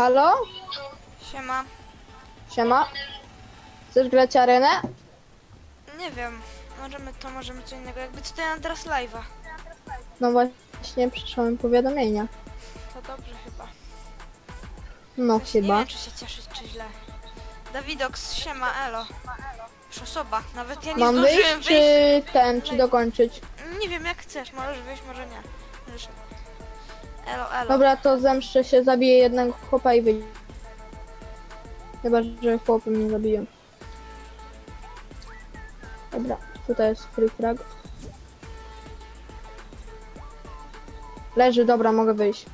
Halo? Siema. Siema. Chcesz grać arenę? Nie wiem. Możemy to, możemy co innego. Jakby ja mam teraz live'a. No właśnie przyszły powiadomienia. To dobrze chyba. No Nie chyba. wiem, czy się cieszyć, czy źle. Dawidox, siema, elo. Już osoba. Nawet ja nie Mam zdążyłem wyjść wyjść. czy ten, czy dokończyć? Nie wiem, jak chcesz. Możesz wyjść, może nie. Zresztą. Elo, elo. Dobra, to zemszczę się, zabiję jednego chłopa i wyjdę. Chyba, że chłopy mnie zabiją. Dobra, tutaj jest free frag. Leży, dobra, mogę wyjść.